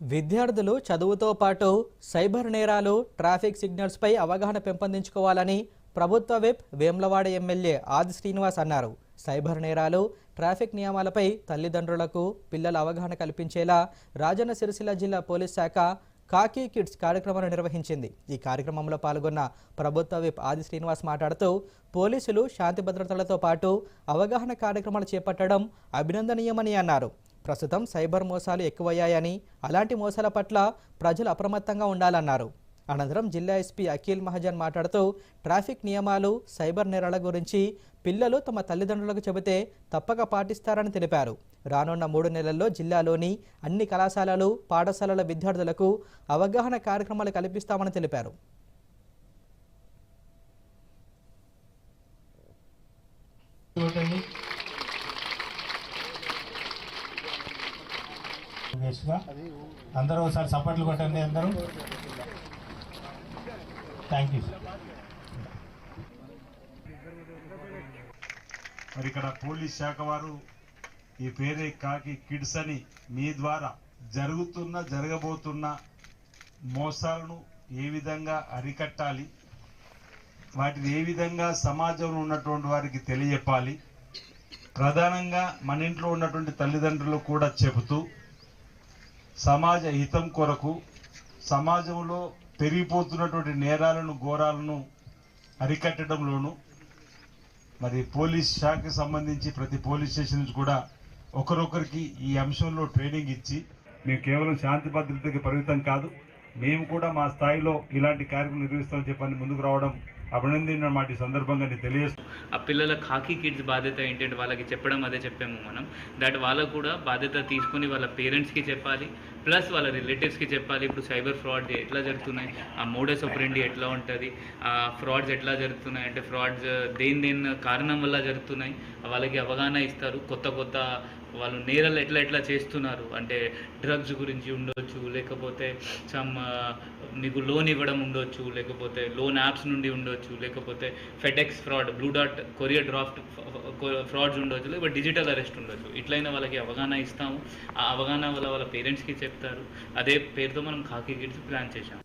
విద్యార్థులు చదువుతో పాటు సైబర్ నేరాలు ట్రాఫిక్ సిగ్నల్స్పై అవగాహన పెంపొందించుకోవాలని ప్రభుత్వ విప్ వేములవాడ ఎమ్మెల్యే ఆది శ్రీనివాస్ అన్నారు. సైబర్ నేరాలు ట్రాఫిక్ నియమాలపై తల్లిదండ్రులకు పిల్లల అవగాహన కల్పించేలా రాజన్న సిరిసిల్ల జిల్లా పోలీస్ శాఖ కాకీ కిడ్స్ కార్యక్రమాన్ని నిర్వహించింది. ఈ కార్యక్రమంలో పాల్గొన్న ప్రభుత్వ విప్ ఆది శ్రీనివాస్ మాట్లాడుతూ పోలీసులు శాంతి భద్రతలతో పాటు అవగాహన కార్యక్రమాలు చేపట్టడం అభినందనీయమని అన్నారు. ప్రస్తుతం సైబర్ మోసాలు ఎక్కువయ్యాయని అలాంటి మోసాల పట్ల ప్రజలు అప్రమత్తంగా ఉండాలన్నారు. అనంతరం జిల్లా ఎస్పీ అఖిల్ మహాజన్ మాట్లాడుతూ ట్రాఫిక్ నియమాలు సైబర్ నేరాల గురించి పిల్లలు తమ తల్లిదండ్రులకు చెబితే తప్పక పాటిస్తారని తెలిపారు. రానున్న మూడు నెలల్లో జిల్లాలోని అన్ని కళాశాలలు పాఠశాలల విద్యార్థులకు అవగాహన కార్యక్రమాలు కల్పిస్తామని తెలిపారు. చూడండి. వేసుగా అందరూ ఒకసారి సపోర్ట్లు కొట్టండి అందరూ. థ్యాంక్ యూ సార్ మరి ఇక్కడ పోలీస్ శాఖ వారు ఈ పేరే కాకి కిడ్స్ అని మీ ద్వారా జరుగుతున్న జరగబోతున్న మోసాలను ఏ విధంగా అరికట్టాలి వాటిని ఏ విధంగా సమాజంలో ఉన్నటువంటి వారికి తెలియజెప్పాలి ప్రధానంగా మన ఇంట్లో ఉన్నటువంటి తల్లిదండ్రులు కూడా చెబుతూ సమాజ హితం కొరకు సమాజంలో పెరిగిపోతున్నటువంటి నేరాలను ఘోరాలను అరికట్టడంలోనూ మరి పోలీస్ శాఖకి సంబంధించి ప్రతి పోలీస్ స్టేషన్ నుంచి కూడా ఒకరొకరికి ఈ అంశంలో ట్రైనింగ్ ఇచ్చి మేము కేవలం శాంతి భద్రతకి పరిమితం కాదు మేము కూడా మా స్థాయిలో ఇలాంటి కార్యక్రమం నిర్వహిస్తామని చెప్పని ముందుకు రావడం అభినందన మాట ఈ సందర్భంగా నేను తెలియజేస్తాను ఆ పిల్లల ఖాకీ కిడ్స్ బాధ్యత ఏంటంటే వాళ్ళకి చెప్పడం అదే చెప్పాము మనం. దట్ వాళ్ళకు కూడా బాధ్యత తీసుకొని వాళ్ళ పేరెంట్స్కి చెప్పాలి. ప్లస్ వాళ్ళ రిలేటివ్స్కి చెప్పాలి. ఇప్పుడు సైబర్ ఫ్రాడ్ ఎట్లా జరుగుతున్నాయి? ఆ మోడస్ ఆపరెండి ఎట్లా ఉంటుంది? ఆ ఫ్రాడ్స్ ఎట్లా జరుగుతున్నాయి? అంటే ఫ్రాడ్స్ దేని దేని కారణం వల్ల జరుగుతున్నాయి? వాళ్ళకి అవగాహన ఇస్తారు. కొత్త కొత్త వాళ్ళు నేరాలు ఎట్లా ఎట్లా చేస్తున్నారు? అంటే డ్రగ్స్ గురించి ఉండొచ్చు లేకపోతే సమ్ uh, నీకు లోన్ ఇవ్వడం ఉండొచ్చు లేకపోతే లోన్ యాప్స్ నుండి ఉండొచ్చు లేకపోతే ఫెడెక్స్ ఫ్రాడ్ బ్లూ డాట్ కొరియర్ డ్రాఫ్ట్ ఫ్రాడ్స్ ఉండొచ్చు లేకపోతే డిజిటల్ అరెస్ట్ ఉండొచ్చు. ఇట్లయినా వాళ్ళకి అవగాహన ఇస్తాము. ఆ అవగాహన వల్ల వాళ్ళ పేరెంట్స్కి చెప్తారు. అదే పేరుతో మనం కాకి కిడ్స్ ప్లాన్ చేశాం.